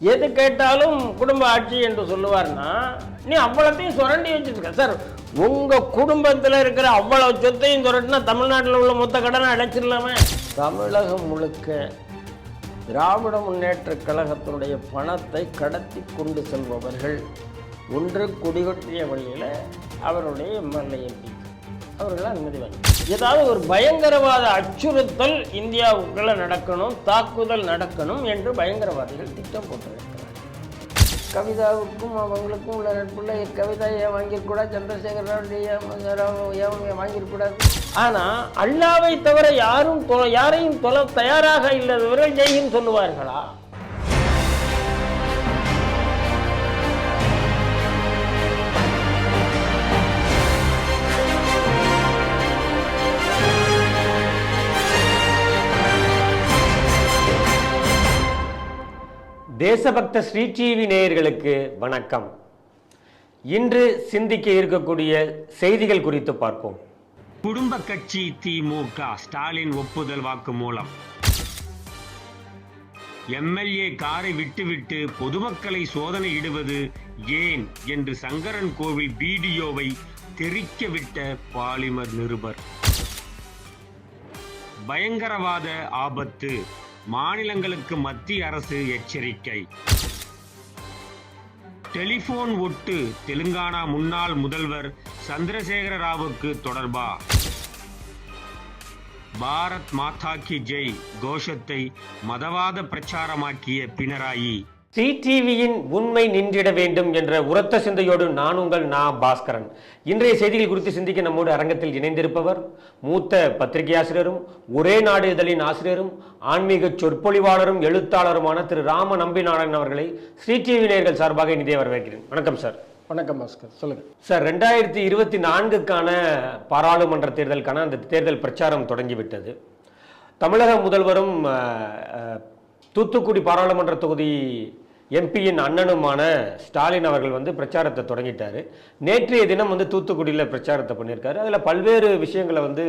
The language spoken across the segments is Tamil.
எது கேட்டாலும் குடும்ப ஆட்சி என்று சொல்லுவார்னா நீ அவ்வளோத்தையும் சுரண்டி வச்சிருக்க. சார் உங்கள் குடும்பத்தில் இருக்கிற அவ்வளோ சொத்தையும் சுரட்டினா தமிழ்நாட்டில் உள்ள மொத்த கடனை அடைச்சிடலாமே. தமிழகம் முழுக்க திராவிட முன்னேற்ற கழகத்தினுடைய பணத்தை கடத்தி கொண்டு செல்பவர்கள் ஒன்று குடிகொட்டிய வழியில் அவருடைய எம்எல்ஏ எம்பி. அவர்கள் அனுமதி வாங்கி ஏதாவது ஒரு பயங்கரவாத அச்சுறுத்தல் இந்தியாவுக்குள்ள நடக்கணும் தாக்குதல் நடக்கணும் என்று பயங்கரவாதிகள் திட்டம் போட்டிருக்கிறார்கள். கவிதாவுக்கும் அவங்களுக்கும் உள்ள நட்புள்ள கவிதா ஏன் வாங்கியிருக்கூடாது சந்திரசேகர் ராவ் ஏன் வாங்கியிருக்கூடாது ஆனால் அல்லாவை தவிர யாரும் யாரையும் தொலை தயாராக இல்லாதவர்கள் ஜெயின் சொல்லுவார்களா? தேசபக்த ஸ்ரீ டிவி நேயர்களுக்கு வணக்கம். இன்று சிந்திக்க இருக்கக்கூடிய செய்திகள் குறித்து பார்ப்போம். குடும்ப கட்சி திமுக ஸ்டாலின் ஒப்புதல் வாக்கு மூலம். எம்எல்ஏ காரை விட்டுவிட்டு பொதுமக்களை சோதனையிடுவது ஏன் என்று சங்கரன் கோவில் வீடியோவை தெரிக்கவிட்ட பாலிமர் நிருபர். பயங்கரவாத ஆபத்து. மாநிலங்களுக்கு மத்திய அரசு எச்சரிக்கை. டெலிபோன் ஒட்டு தெலுங்கானா முன்னாள் முதல்வர் சந்திரசேகர ராவுக்கு தொடர்பா? பாரத் மாதா கி ஜெய் கோஷத்தை மதவாத பிரச்சாரமாக்கிய பினராயி. ஸ்ரீ டிவியின் உண்மை நின்றிட வேண்டும் என்ற உரத்த சிந்தையோடு நான் உங்கள் நா பாஸ்கரன். இன்றைய செய்திகள் குறித்து சிந்திக்க நம்மோடு அரங்கத்தில் இணைந்திருப்பவர் மூத்த பத்திரிகை ஆசிரியரும் ஒரே நாடு இதழின் ஆசிரியரும் ஆன்மீக சொற்பொழிவாளரும் எழுத்தாளருமான திரு ராம நம்பிநாதன் அவர்களை ஸ்ரீ டிவி நேயர்கள் சார்பாக இனிதே வரவேற்கிறேன். வணக்கம் சார். வணக்கம் பாஸ்கர். சொல்லுங்க. சார் ரெண்டாயிரத்தி இருபத்தி நான்குக்கான பாராளுமன்ற தேர்தலுக்கான அந்த தேர்தல் பிரச்சாரம் தொடங்கிவிட்டது. தமிழக முதல்வரும் தூத்துக்குடி பாராளுமன்ற தொகுதி எம்பியின் அண்ணனுமான ஸ்டாலின் அவர்கள் வந்து பிரச்சாரத்தை தொடங்கிட்டார். நேற்றைய தினம் வந்து தூத்துக்குடியில் பிரச்சாரத்தை பண்ணியிருக்காரு. அதில் பல்வேறு விஷயங்களை வந்து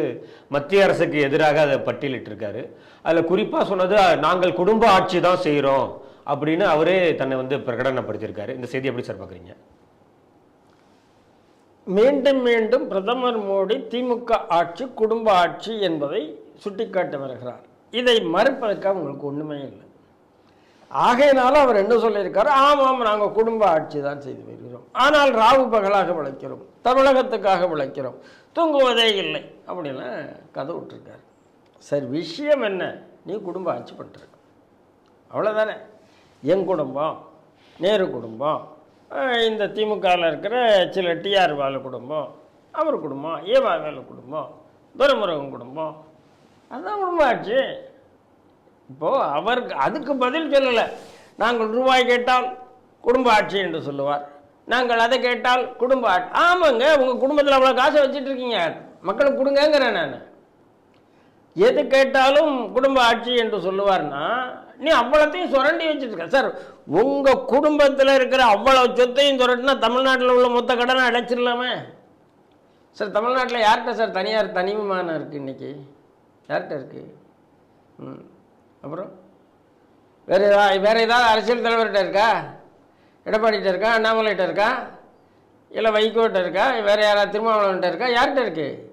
மத்திய அரசுக்கு எதிராக அதை பட்டியலிட்டிருக்காரு. அதில் குறிப்பாக சொன்னது நாங்கள் குடும்ப ஆட்சி தான் செய்கிறோம் அப்படின்னு அவரே தன்னை வந்து பிரகடனப்படுத்தியிருக்காரு. இந்த செய்தி எப்படி சார் பார்க்குறீங்க? மீண்டும் மீண்டும் பிரதமர் மோடி திமுக ஆட்சி குடும்ப ஆட்சி என்பதை சுட்டிக்காட்டி வருகிறார். இதை மறுப்பதற்கு உங்களுக்கு ஒன்றுமே இல்லை. ஆகையினால அவர் என்ன சொல்லியிருக்காரு? ஆமாம் நாங்கள் குடும்ப ஆட்சி தான் செய்து வருகிறோம். ஆனால் ராவு பகலாக விளைக்கிறோம். தமிழகத்துக்காக விளைக்கிறோம். தூங்குவதே இல்லை. அப்படிலாம் கதை விட்டுருக்காரு. சரி விஷயம் என்ன? நீ குடும்ப ஆட்சி பண்ணுற அவ்வளோதானே என் குடும்பம் நேரு குடும்பம் இந்த திமுகவில் இருக்கிற சில டிஆர் வாழ குடும்பம் அவர் குடும்பம் ஏவா வேலை குடும்பம் துரைமுருகன் குடும்பம் அதுதான் குடும்பம் ஆட்சி. இப்போது அவருக்கு அதுக்கு பதில் சொல்லலை. நாங்கள் ரூபாய் கேட்டால் குடும்ப ஆட்சி என்று சொல்லுவார். நாங்கள் அதை கேட்டால் குடும்ப ஆட்சி. ஆமாங்க உங்கள் குடும்பத்தில் அவ்வளோ காசை வச்சுட்டு இருக்கீங்க. மக்களுக்கு கொடுங்கங்கிறேன் நான். எது கேட்டாலும் குடும்ப ஆட்சி என்று சொல்லுவார்னா நீ அவ்வளோத்தையும் சுரண்டி வச்சுருக்க. சார் உங்கள் குடும்பத்தில் இருக்கிற அவ்வளோ சொத்தையும் சுரட்டினா தமிழ்நாட்டில் உள்ள மொத்த கடனை அடைச்சிடலாமே. சார் தமிழ்நாட்டில் யார்கிட்ட சார் தனியார் தனி இருக்குது இன்றைக்கி யார்கிட்ட இருக்குது ம். அப்புறம்? வேறு ஏதாவது வேறு ஏதாவது அரசியல் தலைவர்கிட்ட இருக்கா? எடப்பாடிகிட்ட இருக்கா? அண்ணாமலைகிட்ட இருக்கா? இல்லை வைகோட்ட இருக்கா? வேறு யாராவது திருமாவளவன்கிட்ட இருக்கா? யார்கிட்ட இருக்கு?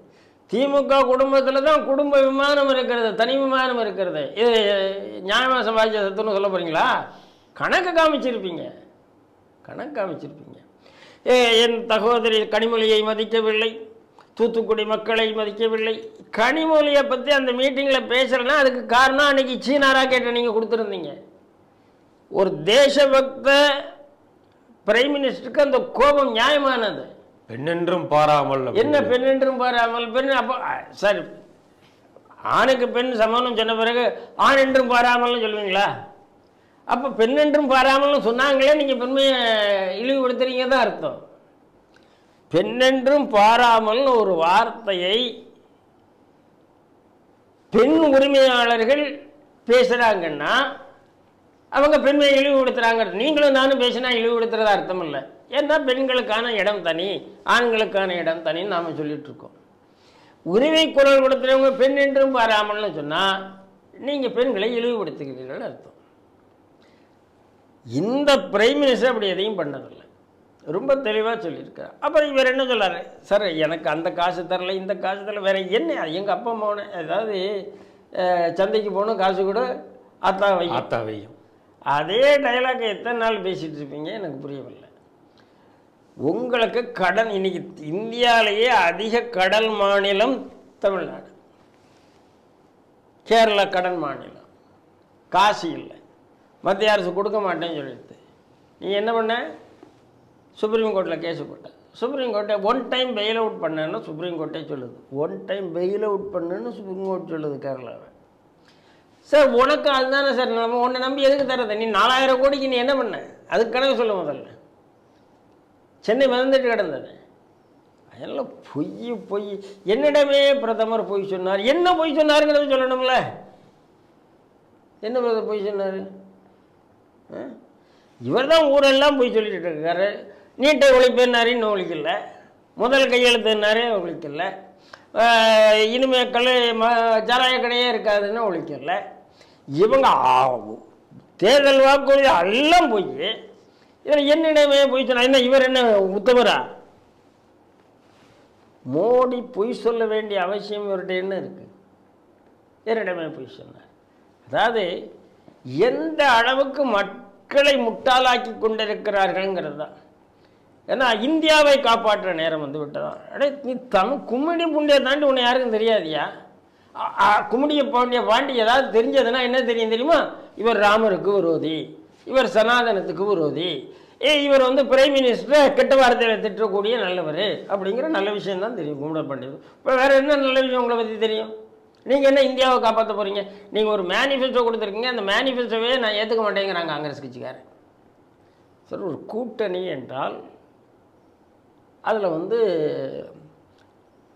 திமுக குடும்பத்தில் தான் குடும்ப விமானம் இருக்கிறது தனி விமானம் இருக்கிறது. இது நியாயமாக சம்பாதிச்ச சத்துன்னு சொல்ல போகிறீங்களா கணக்கு காமிச்சிருப்பீங்க. கணக்கு காமிச்சிருப்பீங்க. ஏ என் சகோதரி கனிமொழியை மதிக்கவில்லை. தூத்துக்குடி மக்களை மதிக்கவில்லை. கனிமொழியை பற்றி அந்த மீட்டிங்கில் பேசுகிறேன்னா அதுக்கு காரணம் அன்னைக்கு சீனா ராக்கெட்டை நீங்கள் கொடுத்துருந்தீங்க. ஒரு தேசபக்த பிரைம் மினிஸ்டருக்கு அந்த கோபம் நியாயமானது. பெண்ணென்றும் பாராமல் என்ன பெண் என்றும் பாராமல்? பெண் அப்போ சரி. ஆணுக்கு பெண் சமம்னு சொன்ன பிறகு ஆண் என்றும் பாராமல்னு சொல்லுவீங்களா அப்போ பெண் என்றும் பாராமல்னு சொன்னாங்களே நீங்கள் பெண்மையை இழிவுபடுத்துறீங்க தான் அர்த்தம். பெண்ணென்றும் பாராமல் ஒரு வார்த்தையை பெண் உரிமையாளர்கள் பேசுகிறாங்கன்னா அவங்க பெண்மையை இழிவுபடுத்துகிறாங்க நீங்களும் நானும் பேசினா இழிவுபடுத்துறதா அர்த்தம் இல்லை ஏன்னா பெண்களுக்கான இடம் தனி ஆண்களுக்கான இடம் தனின்னு நாம் சொல்லிகிட்ருக்கோம் உரிமை குரல் கொடுத்துறவங்க பெண் என்றும் பாராமல்னு சொன்னால் நீங்கள் பெண்களை இழிவுபடுத்துகிறீர்கள் அர்த்தம். இந்த பிரைம் மினிஸ்டர் அப்படி எதையும் பண்ணதில்லை ரொம்ப தெளிவாக சொல்லியிருக்கார் அப்புறம் இவர் என்ன சொல்லாரு சார் எனக்கு அந்த காசு தரல இந்த காசு தரல வேற என்ன? எங்கள் அப்பா அம்மாவனே அதாவது அஹ், சந்தைக்கு போகணும் காசு கூட அத்தா வை ஆத்தாவையும் அதே டைலாக் எத்தனை நாள் பேசிட்டு இருப்பீங்க? எனக்கு புரியவில்லை. உங்களுக்கு கடன் இன்னைக்கு இந்தியாவிலேயே அதிக கடல் மாநிலம் தமிழ்நாடு. கேரளா கடன் மாநிலம். காசு இல்லை. மத்திய அரசு கொடுக்க மாட்டேன்னு சொல்லிடுது நீ என்ன பண்ண? சுப்ரீம் கோர்ட்டில் கேஸ் போட்டேன். சுப்ரீம் கோர்ட்டை ஒன் டைம் பெயில் அவுட் பண்ணேன்னு சுப்ரீம் கோர்ட்டே சொல்லுது. ஒன் டைம் பெயில் அவுட் பண்ணுன்னு சுப்ரீம் கோர்ட் சொல்லுது கேரளாவை சார் உனக்கு அதுதானே சார் நம்ம உன்னை நம்பி எதுக்கு தரது நீ நாலாயிரம் கோடிக்கு நீ என்ன பண்ண? அதுக்கு கணக்கு சொல்ல முதல்ல. சென்னை மிதந்துட்டு கிடந்தது. அதெல்லாம் பொய் பொய். என்னிடமே பிரதமர் பொய் சொன்னார். என்ன பொய் சொன்னாருங்கிறது சொல்லணும்ல. என்ன பிரதமர் பொய் சொன்னார்? இவர் தான் ஊரெல்லாம் பொய் சொல்லிட்டு இருக்காரு. நீட்டை ஒழிப்பேன்னாரு இன்னும் ஒழிக்கல. முதல் கையெழுத்துனாரே ஒழிக்கல. ஆஹ் இனிமே கல் ம சாராய கடையே இருக்காதுன்னு ஒழிக்கல. இவங்க ஆகும் தேர்தல் வாக்குறுதி எல்லாம் போய் இதில் என்னிடமே போய் சொன்னா என்ன இவர் என்ன உத்தமரா? மோடி பொய் சொல்ல வேண்டிய அவசியம் இவர்கிட்ட என்ன இருக்குது என்னிடமே பொய் சொன்னார். அதாவது எந்த அளவுக்கு மக்களை முட்டாளாக்கி கொண்டிருக்கிறார்கள்ங்கிறது தான். ஏன்னா இந்தியாவை காப்பாற்ற நேரம் வந்து விட்டதான் அடே நீ தமிழ் கும்மிடி புண்டியை தாண்டி உன்னை யாருக்கும் தெரியாதியா? கும்மிடிய பாண்டிய பாண்டி ஏதாவது தெரிஞ்சதுன்னா என்ன தெரியும் தெரியுமா? இவர் ராமருக்கு விரோதி. இவர் சனாதனத்துக்கு விரோதி. ஏ இவர் வந்து பிரைம் மினிஸ்டர் கெட்ட வார்த்தையில் திட்டக்கூடிய நல்லவர் அப்படிங்கிற நல்ல விஷயம் தான் தெரியும் கும்பிட பாண்டியது இப்போ வேறு என்ன நல்ல விஷயம் உங்களை பற்றி தெரியும்? நீங்கள் என்ன இந்தியாவை காப்பாற்ற போகிறீங்க நீங்கள் ஒரு மேனிஃபெஸ்டோ கொடுத்துருக்கீங்க அந்த மேனிஃபெஸ்டோவே நான் ஏற்றுக்க மாட்டேங்கிறாங்க காங்கிரஸ் கட்சிக்காரன். சார் ஒரு கூட்டணி என்றால் அதில் வந்து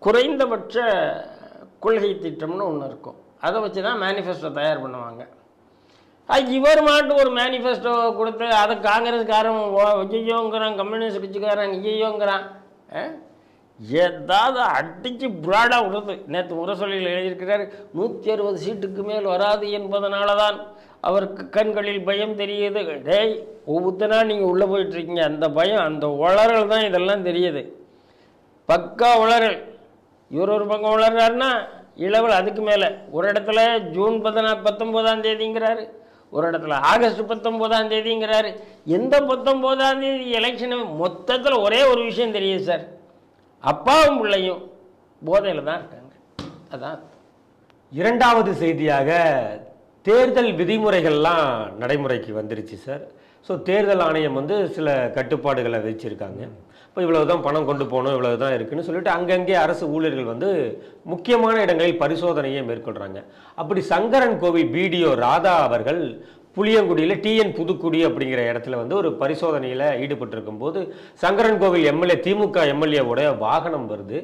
குறைந்தபட்ச கொள்கை திட்டம்னு ஒன்று இருக்கும். அதை வச்சு தான் மேனிஃபெஸ்டோ தயார் பண்ணுவாங்க. இவர் மாட்டு ஒரு மேனிஃபெஸ்டோ கொடுத்து அதை காங்கிரஸ்காரன் ஐயோங்கிறான் கம்யூனிஸ்ட் கட்சிக்காரன் ஐயோங்கிறான் ஏதாவது அடித்து புராடாக விடுறது நேற்று முரசொலியில் எழுதியிருக்கிறார் நூற்றி அறுபது சீட்டுக்கு மேல் வராது என்பதனால தான் அவருக்கு கண்களில் பயம் தெரியுது. டேய் ஒவ்வொருத்தனா நீங்கள் உள்ளே போயிட்டுருக்கீங்க. அந்த பயம் அந்த உளறல் தான் இதெல்லாம் தெரியுது. பக்கா உளறல். இவர் ஒரு பக்கம் உளறாருன்னா இளவல் அதுக்கு மேலே. ஒரு இடத்துல ஜூன் பதினா பத்தொம்போதாம் தேதிங்கிறாரு. ஒரு இடத்துல ஆகஸ்ட் பத்தொம்போதாம் தேதிங்கிறாரு. எந்த பத்தொம்போதாம் தேதி எலெக்ஷனு மொத்தத்தில் ஒரே ஒரு விஷயம் தெரியுது சார். அப்பாவும் பிள்ளையும் போதையில் தான் இருக்காங்க. அதான். இரண்டாவது செய்தியாக தேர்தல் விதிமுறைகள்லாம் நடைமுறைக்கு வந்துருச்சு சார். ஸோ தேர்தல் ஆணையம் வந்து சில கட்டுப்பாடுகளை வச்சிருக்காங்க. இப்போ இவ்வளவு தான் பணம் கொண்டு போகணும் இவ்வளவு தான் இருக்குன்னு சொல்லிட்டு அங்கங்கே அரசு ஊழியர்கள் வந்து முக்கியமான இடங்களில் பரிசோதனையை மேற்கொள்கிறாங்க அப்படி சங்கரன் கோவில் பிடிஓ ராதா அவர்கள் புளியங்குடியில் டிஎன் புதுக்குடி அப்படிங்கிற இடத்துல வந்து ஒரு பரிசோதனையில் ஈடுபட்டிருக்கும் போது சங்கரன் கோவில் எம்எல்ஏ திமுக எம்எல்ஏவோட வாகனம் வருது.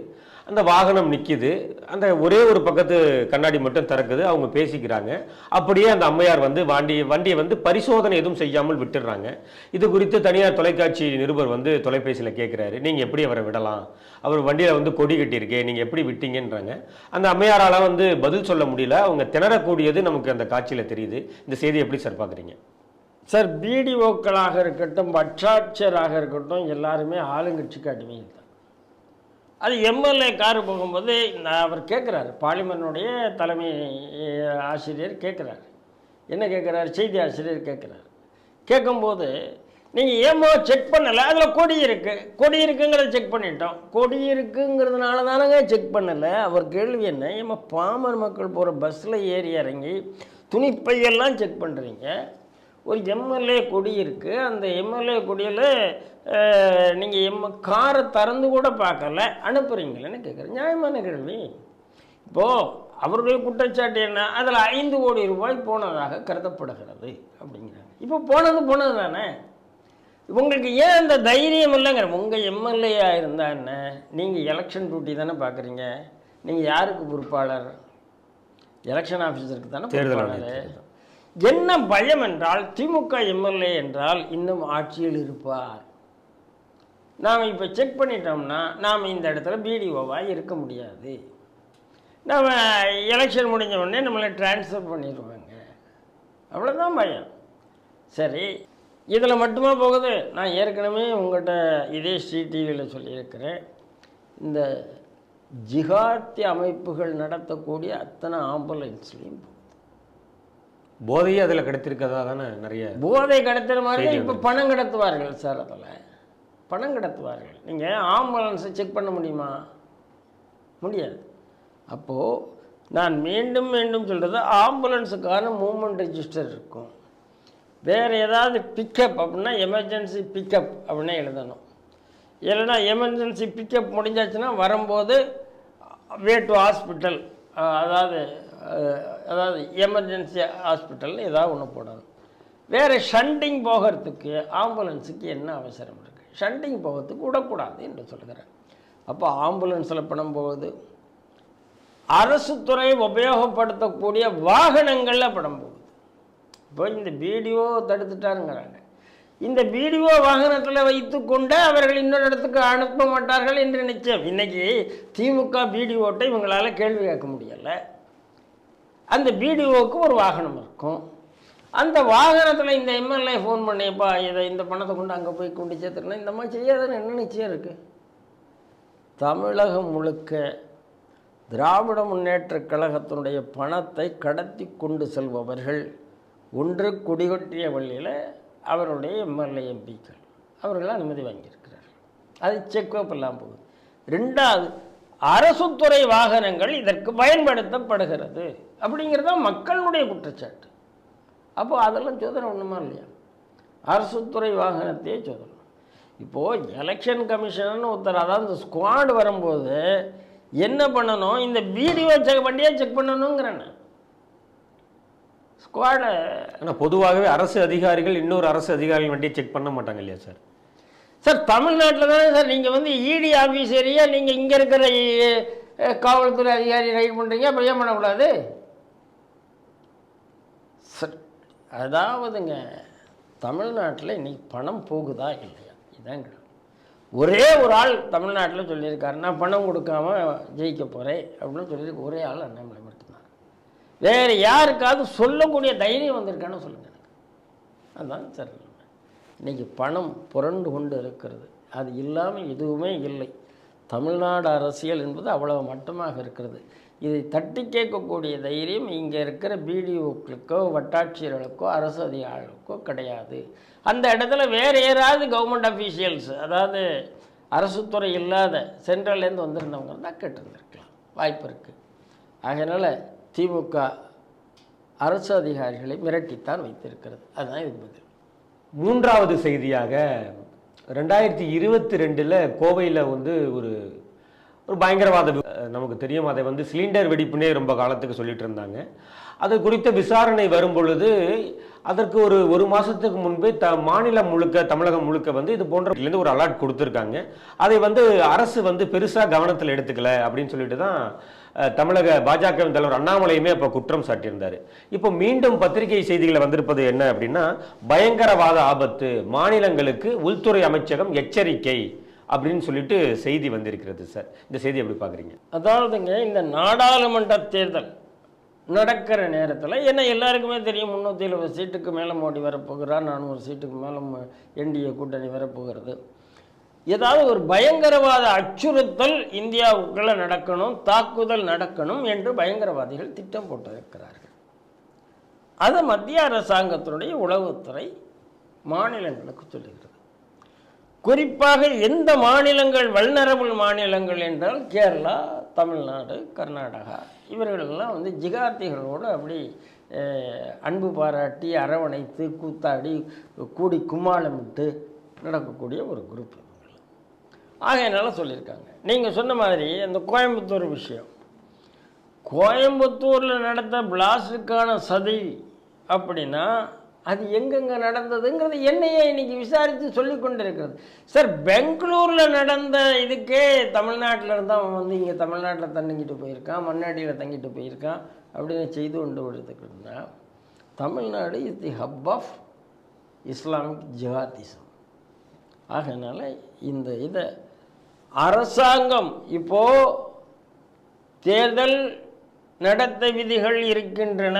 அந்த வாகனம் நிற்கிது அந்த ஒரே ஒரு பக்கத்து கண்ணாடி மட்டும் திறக்குது. அவங்க பேசிக்கிறாங்க. அப்படியே அந்த அம்மையார் வந்து வண்டி வண்டியை வந்து பரிசோதனை எதுவும் செய்யாமல் விட்டுடுறாங்க. இது குறித்து தனியார் தொலைக்காட்சி நிருபர் வந்து தொலைபேசியில் கேட்குறாரு நீங்கள் எப்படி அவரை விடலாம்? அவர் வண்டியில் வந்து கொடி கட்டியிருக்கே நீங்கள் எப்படி விட்டீங்கன்றாங்க. அந்த அம்மையாரால் வந்து பதில் சொல்ல முடியல. அவங்க திணறக்கூடியது நமக்கு அந்த காட்சியில் தெரியுது. இந்த செய்தி எப்படி சார் பார்க்குறீங்க சார் பிடிஓக்களாக இருக்கட்டும் வட்டாட்சியராக இருக்கட்டும் எல்லாருமே ஆளுங்கட்சிக்கு அடிமையில் தான். அது எம்எல்ஏ காரு போகும்போது நான் அவர் கேட்குறாரு பார்லிமெண்ட்டுடைய தலைமை ஆசிரியர் கேட்குறாரு என்ன கேட்குறாரு செய்தி ஆசிரியர் கேட்குறாரு கேட்கும்போது நீங்கள் ஏமோ செக் பண்ணலை? அதில் கொடி இருக்குது கொடி இருக்குங்கிறத செக் பண்ணிட்டோம். கொடி இருக்குங்கிறதுனால தானங்க செக் பண்ணலை. அவர் கேள்வி என்ன? ஏமா பாமர் மக்கள் போகிற பஸ்ஸில் ஏறி இறங்கி துணிப்பையெல்லாம் செக் பண்ணுறீங்க ஒரு எம்எல்ஏ கொடி இருக்குது அந்த எம்எல்ஏ கொடியில் நீங்கள் எம் காரை திறந்து கூட பார்க்கல. அனுப்புகிறீங்களேன்னு கேட்குறேன் நியாயமான கேள்வி. இப்போது அவருடைய குற்றச்சாட்டு என்ன? அதில் ஐந்து கோடி ரூபாய் போனதாக கருதப்படுகிறது அப்படிங்கிறாங்க. இப்போ போனது போனது தானே? உங்களுக்கு ஏன் அந்த தைரியம் இல்லைங்கிற உங்கள் எம்எல்ஏயாக இருந்தா என்ன? நீங்கள் எலெக்ஷன் டியூட்டி தானே பார்க்குறீங்க. நீங்கள் யாருக்கு பொறுப்பாளர்? எலெக்ஷன் ஆஃபீஸருக்கு தானே பொறுப்பாளர்? என்ன பயம் என்றால் திமுக எம்எல்ஏ என்றால் இன்னும் ஆட்சியில் இருப்பார். நாம் இப்போ செக் பண்ணிட்டோம்னா நாம் இந்த இடத்துல பிடிஓவாக இருக்க முடியாது. நாம் எலெக்ஷன் முடிஞ்ச உடனே நம்மளை ட்ரான்ஸ்ஃபர் பண்ணிடுவாங்க. அவ்வளோதான் பயம். சரி இதில் மட்டுமா போகுது? நான் ஏற்கனவே உங்கள்கிட்ட இதே ஸ்ரீ டிவியில் சொல்லியிருக்கிறேன். இந்த ஜிகாத்தி அமைப்புகள் நடத்தக்கூடிய அத்தனை ஆம்புலன்ஸ்லேயும் போதையே அதில் கிடைத்திருக்கதா தானே நிறைய போதை கடத்துற மாதிரி இப்போ பணம் கடத்துவார்கள் சார் அதில். பணம் கடத்துவார்கள். நீங்கள் ஆம்புலன்ஸை செக் பண்ண முடியுமா? முடியாது. அப்போது நான் மீண்டும் மீண்டும் சொல்கிறது ஆம்புலன்ஸுக்கான மூவ்மெண்ட் ரெஜிஸ்டர் இருக்கும். வேறு ஏதாவது பிக்கப் அப்படின்னா எமர்ஜென்சி பிக்கப் அப்படின்னு எழுதணும். இல்லைன்னா எமர்ஜென்சி பிக்கப் முடிஞ்சாச்சுன்னா வரும்போது வே டு ஹாஸ்பிட்டல் அதாவது அதாவது எமர்ஜென்சி ஹாஸ்பிட்டலில் ஏதாவது ஒன்று போடணும். வேறு ஷண்டிங் போகிறதுக்கு ஆம்புலன்ஸுக்கு என்ன அவசரம் இருக்குது ஷண்டிங் போகிறதுக்கு விடக்கூடாது என்று சொல்கிறேன் அப்போ ஆம்புலன்ஸில் பணம் போகுது. அரசு துறை உபயோகப்படுத்தக்கூடிய வாகனங்களில் பணம் போகுது. இப்போ இந்த பிடிஓ தடுத்துட்டாருங்கிறாங்க. இந்த பிடிஓ வாகனத்தில் வைத்துக்கொண்டு அவர்கள் இன்னொரு இடத்துக்கு அனுப்ப மாட்டார்கள் என்று நிச்சயம் இன்றைக்கி திமுக பிடிஓட்டை இவங்களால் கேள்வி கேட்க முடியலை. அந்த பிடிஓக்கு ஒரு வாகனம் இருக்கும். அந்த வாகனத்தில் இந்த எம்எல்ஏ ஃபோன் பண்ணியப்பா இதை இந்த பணத்தை கொண்டு அங்கே போய் கொண்டு சேர்த்துருனா இந்த மாதிரி செய்யாதுன்னு என்ன நிச்சயம் இருக்குது தமிழகம் முழுக்க திராவிட முன்னேற்ற கழகத்தினுடைய பணத்தை கடத்தி கொண்டு செல்பவர்கள் ஒன்று குடிகொட்டிய வழியில் அவருடைய எம்எல்ஏ எம்பிக்கள் அவர்கள் அனுமதி வாங்கியிருக்கிறார்கள். அது செக்அப் எல்லாம் போகுது. ரெண்டாவது அரசுத்துறை வாகனங்கள் இதற்கு பயன்படுத்தப்படுகிறது. அப்படிங்கிறது தான் மக்களுடைய குற்றச்சாட்டு. அப்போ அதெல்லாம் சோதனை ஒன்றுமா இல்லையா? அரசு துறை வாகனத்தையே சோதனை இப்போது எலெக்ஷன் கமிஷன் ஒருத்தர் அதாவது இந்த ஸ்குவாடு வரும்போது என்ன பண்ணணும்? இந்த வீடியோ செக் வண்டியாக செக் பண்ணணுங்கிறேன். ஸ்குவாடை ஆனால் பொதுவாகவே அரசு அதிகாரிகள் இன்னொரு அரசு அதிகாரிகள் வண்டியை செக் பண்ண மாட்டாங்க இல்லையா சார்? சார் தமிழ்நாட்டில் தானே சார் நீங்கள் வந்து இடி ஆஃபீஸரையே நீங்கள் இங்கே இருக்கிற காவல்துறை அதிகாரி ரைட் பண்ணுறீங்க அப்புறம் ஏன் பண்ணக்கூடாது சார் அதாவதுங்க தமிழ்நாட்டில் இன்னைக்கு பணம் போகுதா இல்லையா? இதாங்க. ஒரே ஒரு ஆள் தமிழ்நாட்டில் சொல்லியிருக்காரு நான் பணம் கொடுக்காம ஜெயிக்க போகிறேன் அப்படின்னு சொல்லியிருக்கு. ஒரே ஆள் அண்ணாமலை மட்டும்தான். வேறு யாருக்காவது சொல்லக்கூடிய தைரியம் வந்திருக்கான்னு சொல்லுங்கள் எனக்கு. அதுதான் சார். இன்றைக்கி இன்னைக்கு பணம் புரண்டு கொண்டு இருக்கிறது. அது இல்லாமல் எதுவுமே இல்லை. தமிழ்நாடு அரசியல் என்பது அவ்வளவு மட்டமாக இருக்கிறது. இதை தட்டி கேட்கக்கூடிய தைரியம் இங்கே இருக்கிற பிடிஓக்களுக்கோ வட்டாட்சியர்களுக்கோ அரசு அதிகாரிகளுக்கோ கிடையாது. அந்த இடத்துல வேறு யாராவது கவர்மெண்ட் அஃபீஷியல்ஸ் அதாவது அரசு துறை இல்லாத சென்ட்ரல்லேருந்து வந்திருந்தவங்க தான் கேட்டிருந்திருக்கலாம். வாய்ப்பு இருக்குது அதனால் திமுக அரசு அதிகாரிகளை மிரட்டித்தான் வைத்திருக்கிறது. அதுதான் இது பதில். மூன்றாவது செய்தியாக ரெண்டாயிரத்தி இருபத்தி ரெண்டில் கோவையில் வந்து ஒரு ஒரு பயங்கரவாத நமக்கு தெரியும். அதை வந்து சிலிண்டர் வெடிப்புனே ரொம்ப காலத்துக்கு சொல்லிட்டு இருந்தாங்க. அது குறித்த விசாரணை வரும் பொழுது அதற்கு ஒரு ஒரு மாதத்துக்கு முன்பே த மாநிலம் முழுக்க தமிழகம் முழுக்க வந்து இது போன்றலேருந்து ஒரு அலர்ட் கொடுத்துருக்காங்க. அதை வந்து அரசு வந்து பெருசாக கவனத்தில் எடுத்துக்கல அப்படின்னு சொல்லிட்டு தான் தமிழக பாஜக தலைவர் அண்ணாமலையுமே அப்போ குற்றம் சாட்டியிருந்தார். இப்போ மீண்டும் பத்திரிகை செய்திகளை வந்திருப்பது என்ன அப்படின்னா பயங்கரவாத ஆபத்து மாநிலங்களுக்கு உள்துறை அமைச்சகம் எச்சரிக்கை. அப்படின்னு சொல்லிட்டு செய்தி வந்திருக்கிறது சார். இந்த செய்தி எப்படி பார்க்குறீங்க? அதாவதுங்க இந்த நாடாளுமன்ற தேர்தல் நடக்கிற நேரத்தில் என்ன எல்லாருக்குமே தெரியும் முந்நூற்றி எழுபது சீட்டுக்கு மேலே மோடி வரப்போகிறார் நானூறு சீட்டுக்கு மேலே என்டிஏ கூட்டணி வரப்போகிறது. ஏதாவது ஒரு பயங்கரவாத அச்சுறுத்தல் இந்தியாவுக்குள்ளே நடக்கணும் தாக்குதல் நடக்கணும் என்று பயங்கரவாதிகள் திட்டம் போட்டிருக்கிறார்கள். அதை மத்திய அரசாங்கத்தினுடைய உளவுத்துறை மாநிலங்களுக்கு சொல்லுகிறது. குறிப்பாக எந்த மாநிலங்கள் வல்னரபுள் மாநிலங்கள் என்றால் கேரளா தமிழ்நாடு கர்நாடகா. இவர்களெல்லாம் வந்து ஜிகார்த்திகளோடு அப்படி அன்பு பாராட்டி அரவணைத்து கூத்தாடி கூடி கும்மாளமிட்டு நடக்கக்கூடிய ஒரு குரூப் இவங்க ஆகையினால சொல்லியிருக்காங்க. நீங்கள் சொன்ன மாதிரி அந்த கோயம்புத்தூர் விஷயம். கோயம்புத்தூரில் நடந்த பிளாஸ்டுக்கான சதி அப்படின்னா அது எங்கெங்கே நடந்ததுங்கிறது என்னையே இன்னைக்கு விசாரித்து சொல்லி கொண்டிருக்கிறது. சார் பெங்களூரில் நடந்த இதுக்கே தமிழ்நாட்டில் இருந்தால் அவன் வந்து இங்கே தமிழ்நாட்டில் தண்ணிக்கிட்டு போயிருக்கான் மண்ணாடியில் தங்கிட்டு போயிருக்கான் அப்படின்னு செய்து கொண்டு விடுறதுக்குன்னா Tamil Nadu is the hub of Islamic jihadism ஆகையினால இந்த இதை அரசாங்கம் இப்போ தேர்தல் நடத்தை விதிகள் இருக்கின்றன.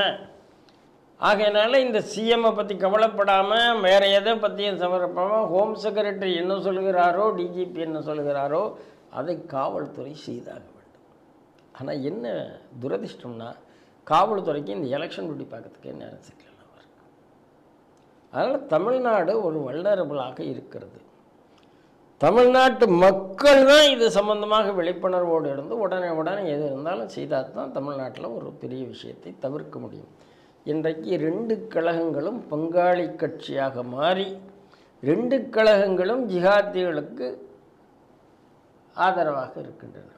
ஆகையினால இந்த சிஎம்ஐ பற்றி கவலைப்படாமல் வேறு எதை பற்றியும் சமர்ப்பாமல் ஹோம் செக்ரட்டரி என்ன சொல்கிறாரோ டிஜிபி என்ன சொல்கிறாரோ அதை காவல்துறை செய்தாக வேண்டும். ஆனால் என்ன துரதிர்ஷ்டம்னா காவல்துறைக்கு இந்த எலெக்ஷன் டியூட்டி பார்க்கறதுக்கே நேரம் சிக்கலாம் இருக்கு அதனால் தமிழ்நாடு ஒரு வல்லரபுளாக இருக்கிறது. தமிழ்நாட்டு மக்கள் தான் இது சம்பந்தமாக விழிப்புணர்வோடு இருந்து உடனே உடனே எது இருந்தாலும் செய்தால் தான் தமிழ்நாட்டில் ஒரு பெரிய விஷயத்தை தவிர்க்க முடியும். இன்றைக்கு ரெண்டு கழகங்களும் பங்காளி கட்சியாக மாறி ரெண்டு கழகங்களும் ஜிஹாத்திகளுக்கு ஆதரவாக இருக்கின்றன.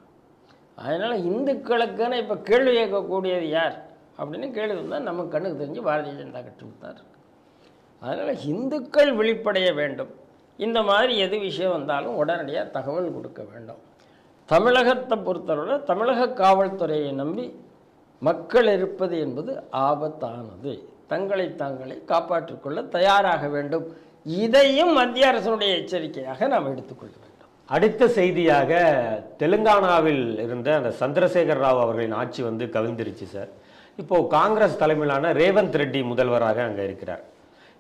அதனால் இந்துக்களுக்குன்னு இப்போ கேள்வி கேட்கக்கூடியது யார்? அப்படின்னு கேள்வி வந்தால் நம்ம கண்ணுக்கு தெரிஞ்சு பாரதிய ஜனதா கட்சி தான் இருக்கு. அதனால் இந்துக்கள் விழிப்படைய வேண்டும். இந்த மாதிரி எது விஷயம் வந்தாலும் உடனடியாக தகவல் கொடுக்க வேண்டும். தமிழகத்தை பொறுத்தவரை தமிழக காவல்துறையை நம்பி மக்கள் இருப்பது என்பது ஆபத்தானது. தங்களை தாங்களே காப்பாற்றிக் கொள்ள தயாராக வேண்டும். இதையும் மத்திய அரசனுடைய எச்சரிக்கையாக நாம் எடுத்துக்கொள்ள வேண்டும். அடுத்த செய்தியாக தெலுங்கானாவில் இருந்த அந்த சந்திரசேகர் ராவ் அவர்களின் ஆட்சி வந்து கவிழ்ந்துருச்சு சார். இப்போ காங்கிரஸ் தலைமையிலான ரேவந்த் ரெட்டி முதல்வராக அங்கே இருக்கிறார்.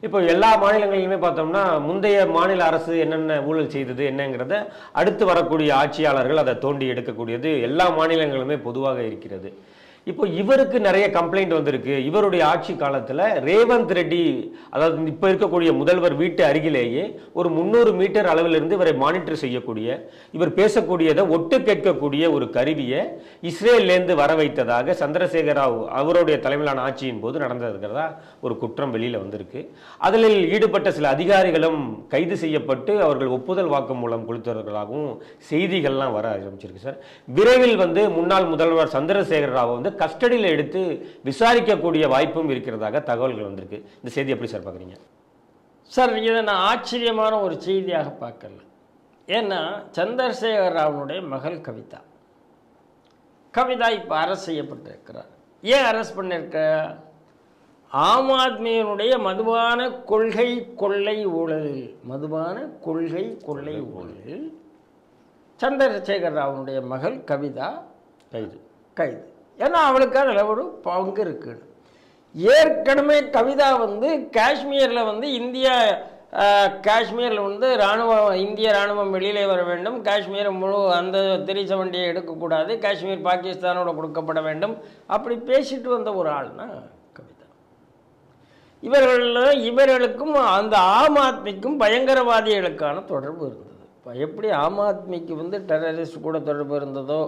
இப்போ எல்லா மாநிலங்களிலுமே பார்த்தோம்னா முந்தைய மாநில அரசு என்னென்ன ஊழல் செய்தது என்னங்கிறத அடுத்து வரக்கூடிய ஆட்சியாளர்கள் அதை தோண்டி எடுக்கக்கூடியது எல்லா மாநிலங்களுமே பொதுவாக இருக்கிறது. இப்போ இவருக்கு நிறைய கம்ப்ளைண்ட் வந்திருக்கு. இவருடைய ஆட்சி காலத்தில் ரேவந்த் ரெட்டி அதாவது இப்போ இருக்கக்கூடிய முதல்வர் வீட்டு அருகிலேயே ஒரு முந்நூறு மீட்டர் அளவிலிருந்து இவரை மானிட்டர் செய்யக்கூடிய இவர் பேசக்கூடியதை ஒட்டு கேட்கக்கூடிய ஒரு கருவியை இஸ்ரேல்லேருந்து வர வைத்ததாக சந்திரசேகர ராவ் அவருடைய தலைமையிலான ஆட்சியின் போது நடந்திருக்கிறதா ஒரு குற்றம் வெளியில் வந்திருக்கு. அதில் ஈடுபட்ட சில அதிகாரிகளும் கைது செய்யப்பட்டு அவர்கள் ஒப்புதல் வாக்குமூலம் கொடுத்தவர்களாகவும் செய்திகள்லாம் வர ஆரம்பிச்சிருக்கு சார். விரைவில் வந்து முன்னாள் முதல்வர் சந்திரசேகர ராவை வந்து கஸ்டடியில் எடுத்து விசாரிக்கக்கூடிய வாய்ப்பும் இருக்கிறதாக தகவல்கள் வந்திருக்கு. இந்த செய்தி எப்படி சார் பார்க்குறீங்க? சார் இதை நான் ஆச்சரியமான ஒரு செய்தியாக பார்க்கல. ஏன்னா சந்திரசேகர ராவனுடைய மகள் கவிதா. கவிதா இப்போ அரசு செய்யப்பட்டிருக்கிறார். ஏன் அரெஸ்ட் பண்ணிருக்க ஆம் ஆத்மியினுடைய மதுபான கொள்கை கொள்ளை ஊழலில் மதுபான கொள்கை கொள்ளை ஊழலில் சந்திரசேகர ராவனுடைய மகள் கவிதா கைது. கைது. ஏன்னா அவளுக்கு அதில் ஒரு பங்கு இருக்குது ஏற்கனவே கவிதா வந்து காஷ்மீரில் வந்து இந்தியா காஷ்மீரில் வந்து இராணுவம் இந்திய இராணுவம் வெளியிலே வர வேண்டும். காஷ்மீர் முழு அந்த திரிச வண்டியை எடுக்கக்கூடாது. காஷ்மீர் பாகிஸ்தானோட கொடுக்கப்பட வேண்டும். அப்படி பேசிட்டு வந்த ஒரு ஆள்னா கவிதா. இவர்கள் இவர்களுக்கும் அந்த ஆம் ஆத்மிக்கும் பயங்கரவாதிகளுக்கான தொடர்பு இருந்தது. இப்போ எப்படி ஆம் ஆத்மிக்கு வந்து டெரரிஸ்ட் கூட தொடர்பு இருந்ததோ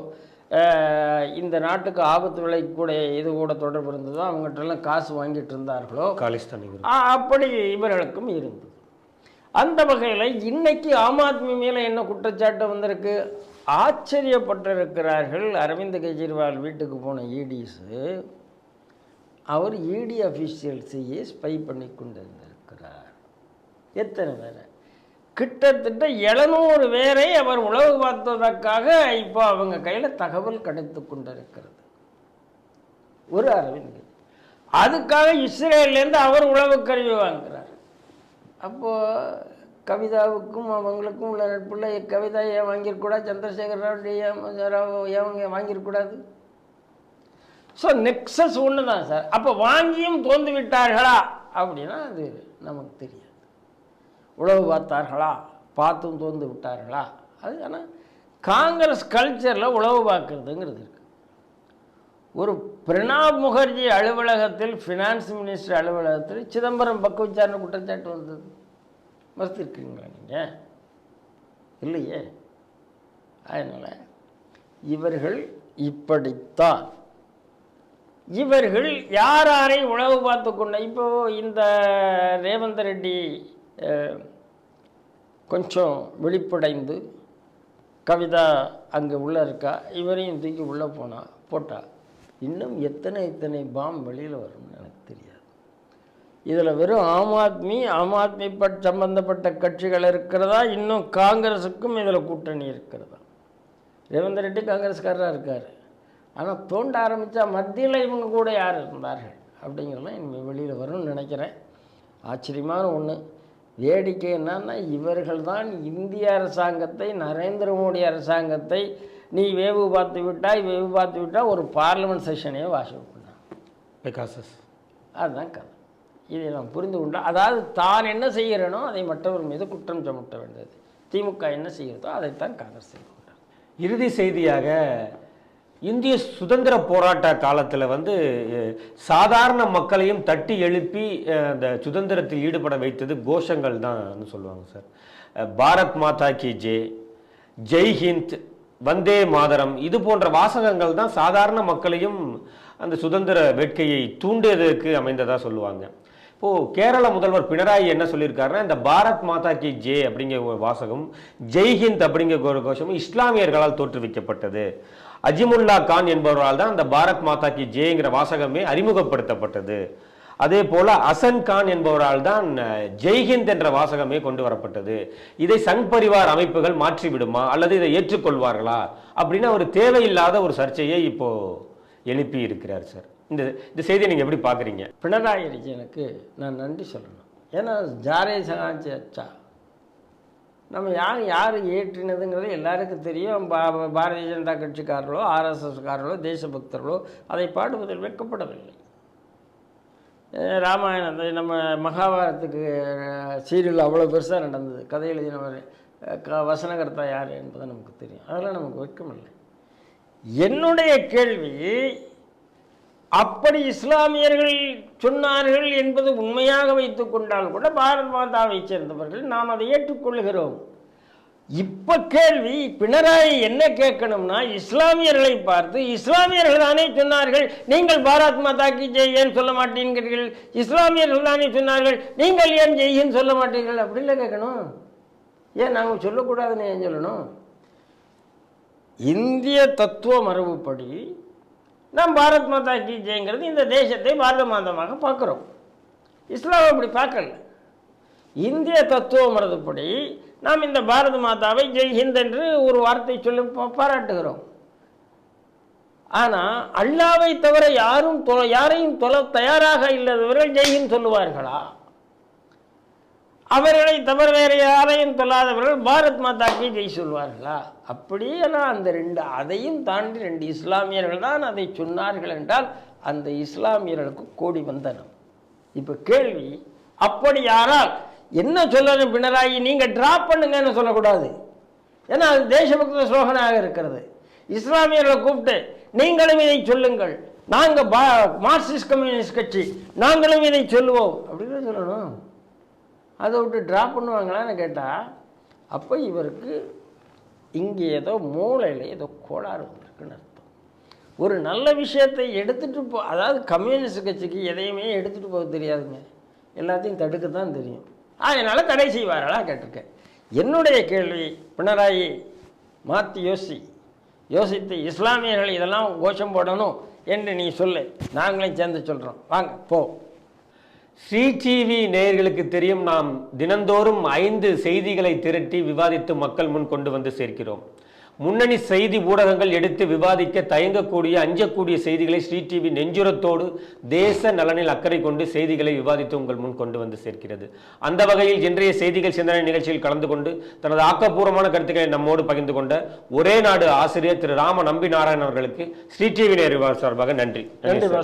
இந்த நாட்டுக்கு ஆபத்து விளைக்கூடிய இது கூட தொடர்பு இருந்ததோ அவங்ககிட்டலாம் காசு வாங்கிட்டு இருந்தார்களோ? காலிஸ்தான் அப்படி இவர்களுக்கும் இருந்தது. அந்த வகையில் இன்னைக்கு ஆம் ஆத்மி மேலே என்ன குற்றச்சாட்டு வந்திருக்கு? ஆச்சரியப்பட்டிருக்கிறார்கள் அரவிந்த் கெஜ்ரிவால் வீட்டுக்கு போன இடிஸு அவர் இடி அஃபீஷியல்ஸையே ஸ்பை பண்ணி கொண்டிருந்திருக்கிறார் எத்தனை பேரை? கிட்டத்தட்ட எழுநூறு பேரை அவர் உளவு பார்த்ததற்காக இப்போ அவங்க கையில் தகவல் கிடைத்து கொண்டிருக்கிறது. ஒரு அரவிந்த் அதுக்காக இஸ்ரேல்லேருந்து அவர் உளவு கருவி வாங்குறார். அப்போது கவிதாவுக்கும் அவங்களுக்கும் உள்ள நட்புள்ள கவிதா ஏன் வாங்கியிருக்கூடாது சந்திரசேகர் ராவ் ஏன் ராவ் ஏன் வாங்கியிருக்கூடாது ஸோ நெக்ஸஸ் ஒன்று தான் சார். அப்போ வாங்கியும் தோந்து விட்டார்களா அப்படின்னா அது நமக்கு தெரியும் உழவு பார்த்தார்களா? பார்த்தும் தோந்து விட்டார்களா? அது ஆனால் காங்கிரஸ் கல்ச்சரில் உழவு பார்க்குறதுங்கிறது இருக்குது ஒரு பிரணாப் முகர்ஜி அலுவலகத்தில் ஃபினான்ஸ் மினிஸ்டர் அலுவலகத்தில் சிதம்பரம் பக்க விசாரணை குற்றச்சாட்டு வந்தது. மறுத்திருக்கீங்களா நீங்கள் இல்லையே. அதனால் இவர்கள் இப்படித்தான். இவர்கள் யார் யாரை உழவு பார்த்து கொண்ட இப்போ இந்த ரேவந்த் ரெட்டி கொஞ்சம் விழிப்படைந்து கவிதா அங்கே உள்ளே இருக்கா? இவரையும் தூக்கி உள்ளே போனா போட்டா இன்னும் எத்தனை எத்தனை பாம் வெளியில் வரும்னு எனக்கு தெரியாது. இதில் வெறும் ஆம் ஆத்மி ஆம் ஆத்மி பட் சம்பந்தப்பட்ட கட்சிகள் இருக்கிறதா? இன்னும் காங்கிரஸுக்கும் இதில் கூட்டணி இருக்கிறதா? ரேவந்த் ரெட்டி காங்கிரஸ்காரராக இருக்கார். ஆனால் தோண்ட ஆரம்பித்தா மத்தியில் இவங்க கூட யார் இருந்தார்கள்? அப்படிங்கிறதெல்லாம் இனிமேல் வெளியில் வரும்னு நினைக்கிறேன். ஆச்சரியமான ஒன்று வேடிக்கை என்னன்னா இவர்கள் தான் இந்திய அரசாங்கத்தை நரேந்திர மோடி அரசாங்கத்தை நீ வேவு பார்த்து விட்டாய் வேவு பார்த்து விட்டால் ஒரு பார்லிமெண்ட் செஷனையே வாஷ் பண்ணாங்க பெகாசஸ். அதுதான் கதை. இதை நாம் புரிந்து கொண்டால் அதாவது தான் என்ன செய்கிறனோ அதை மற்றவர் மீது குற்றம் சுமத்த வேண்டியது. திமுக என்ன செய்கிறதோ அதைத்தான் காங்கிரஸ் செய்து கொண்டார் இறுதி செய்தியாக இந்திய சுதந்திர போராட்ட காலத்தில் வந்து சாதாரண மக்களையும் தட்டி எழுப்பி அந்த சுதந்திரத்தில் ஈடுபட வைத்தது கோஷங்கள் தான் சொல்லுவாங்க சார். பாரத் மாதா கி ஜே ஜெய் ஹிந்த் வந்தே மாதரம் இது போன்ற வாசகங்கள் தான் சாதாரண மக்களையும் அந்த சுதந்திர வேட்கையை தூண்டியதற்கு அமைந்ததாக சொல்லுவாங்க. இப்போது கேரள முதல்வர் பினராயி என்ன சொல்லியிருக்காருன்னா இந்த பாரத் மாதா கி ஜே அப்படிங்கிற ஒரு வாசகம் ஜெய்ஹிந்த் அப்படிங்கிற ஒரு கோஷமும் இஸ்லாமியர்களால் தோற்றுவிக்கப்பட்டது. அஜிமுல்லா கான் என்பவரால் தான் அந்த பாரத் மாதா கி ஜேங்கிற வாசகமே அறிமுகப்படுத்தப்பட்டது. அதே போல அசன் கான் என்பவரால் தான் ஜெய்ஹிந்த் என்ற வாசகமே கொண்டு வரப்பட்டது. இதை சங் பரிவார் அமைப்புகள் மாற்றிவிடுமா? அல்லது இதை ஏற்றுக்கொள்வார்களா? அப்படின்னு ஒரு தேவையில்லாத ஒரு சர்ச்சையை இப்போ எழுப்பி இருக்கிறார் சார். இந்த இந்த செய்தியை நீங்க எப்படி பாக்குறீங்க பினராயி விஜயனுக்கு நான் நன்றி சொல்லணும். ஏன்னா ஜாரே சகாச்சி அச்சா நம்ம யார் யார் ஏற்றினதுங்கிறது எல்லாருக்கும் தெரியும். பா பாரதிய ஜனதா கட்சிக்காரர்களோ ஆர்எஸ்எஸ்காரர்களோ தேசபக்தர்களோ அதை பாடுவதில் வெட்கப்படவில்லை. ராமாயணம் ராமாயணத்தை நம்ம மகாபாரதத்துக்கு சீரியல் அவ்வளோ பெருசாக நடந்தது. கதை எழுதினவர் க வசனகர்த்தா யார் என்பது நமக்கு தெரியும். அதெல்லாம் நமக்கு வெட்கமில்லை. என்னுடைய கேள்வி அப்படி இஸ்லாமியர்கள் சொன்னார்கள் என்பது உண்மையாக வைத்து கொண்டால் கூட பாரத் மாதாவை சேர்ந்தவர்கள் நாம் அதை ஏற்றுக்கொள்கிறோம். இப்ப கேள்வி பினராயி என்ன கேட்கணும்னா இஸ்லாமியர்களை பார்த்து இஸ்லாமியர்கள் தானே சொன்னார்கள் நீங்கள் பாரத் மாதாக்கு ஜெய் ஏன் சொல்ல மாட்டீர்கள் இஸ்லாமியர்கள் தானே சொன்னார்கள் நீங்கள் ஏன் ஜெய்ன்னு சொல்ல மாட்டீர்கள்? அப்படின்ல கேட்கணும். ஏன் நாங்கள் சொல்லக்கூடாதுன்னு ஏன் சொல்லணும்? இந்திய தத்துவ மரபுப்படி நாம் பாரத் மாதா கி ஜெயங்கிறது இந்த தேசத்தை பாரத மாதமாக பார்க்குறோம். இஸ்லாம் அப்படி பார்க்கல. இந்திய தத்துவ நாம் இந்த பாரத மாதாவை ஜெய் ஹிந்த் என்று ஒரு வார்த்தை சொல்லி பா- பாராட்டுகிறோம். ஆனால் அல்லாவை தவிர யாரும் தொ- யாரையும் தொலை தயாராக இல்லாதவர்கள் ஜெய்ஹிந்த் சொல்லுவார்களா? அவர்களை தவிர வேறு யாரையும் தொல்லாதவர்கள் பாரத் மாதாக்கு ஜெய் சொல்வார்களா? அப்படியெல்லாம் அந்த ரெண்டு அதையும் தாண்டி ரெண்டு இஸ்லாமியர்கள் தான் அதை சொன்னார்கள் என்றால் அந்த இஸ்லாமியர்களுக்கு கோடி வந்தனம். இப்போ கேள்வி அப்படி யாரால்? என்ன சொல்லணும் பினராயி நீங்கள் ட்ராப் பண்ணுங்கன்னு சொல்லக்கூடாது. ஏன்னா அது தேசபக்த ஸ்லோகனாக இருக்கிறது. இஸ்லாமியர்களை கூப்பிட்டு நீங்களும் இதை சொல்லுங்கள். நாங்கள் பா மார்க்சிஸ்ட் கம்யூனிஸ்ட் கட்சி நாங்களும் இதை சொல்லுவோம். அப்படின்னு சொல்லணும். அதை விட்டு ட்ராப் பண்ணுவாங்களான்னு கேட்டால் அப்போ இவருக்கு இங்கே ஏதோ மூளையில் ஏதோ கோளாறு இருக்குன்னு அர்த்தம். ஒரு நல்ல விஷயத்தை எடுத்துகிட்டு போ அதாவது கம்யூனிஸ்ட் கட்சிக்கு எதையுமே எடுத்துகிட்டு போக தெரியாதுங்க. எல்லாத்தையும் தடுக்க தான் தெரியும். அதனால் தடை செய்வார்களா கேட்டிருக்கேன். என்னுடைய கேள்வி பினராயி மாற்றி யோசி. யோசித்து இஸ்லாமியர்கள் இதெல்லாம் கோஷம் போடணும் என்று நீ சொல்லு. நாங்களும் சேர்ந்து சொல்கிறோம் வாங்க போ. ஸ்ரீ டிவி நேயர்களுக்கு தெரியும் நாம் தினந்தோறும் ஐந்து செய்திகளை திரட்டி விவாதித்து மக்கள் முன் கொண்டு வந்து சேர்க்கிறோம். முன்னணி செய்தி ஊடகங்கள் எடுத்து விவாதிக்க தயங்கக்கூடிய அஞ்சக்கூடிய செய்திகளை ஸ்ரீ டிவி நெஞ்சுரத்தோடு தேச நலனில் அக்கறை கொண்டு செய்திகளை விவாதித்து உங்கள் முன் கொண்டு வந்து சேர்க்கிறது. அந்த வகையில் இன்றைய செய்திகள் சிந்தனை நிகழ்ச்சியில் கலந்து கொண்டு தனது ஆக்கப்பூர்வமான கருத்துக்களை நம்மோடு பகிர்ந்து கொண்ட ஒரே நாடு ஆசிரியர் திரு ராம நம்பி நாராயணன் அவர்களுக்கு ஸ்ரீ டிவி நேர் சார்பாக நன்றி. நன்றி சார்.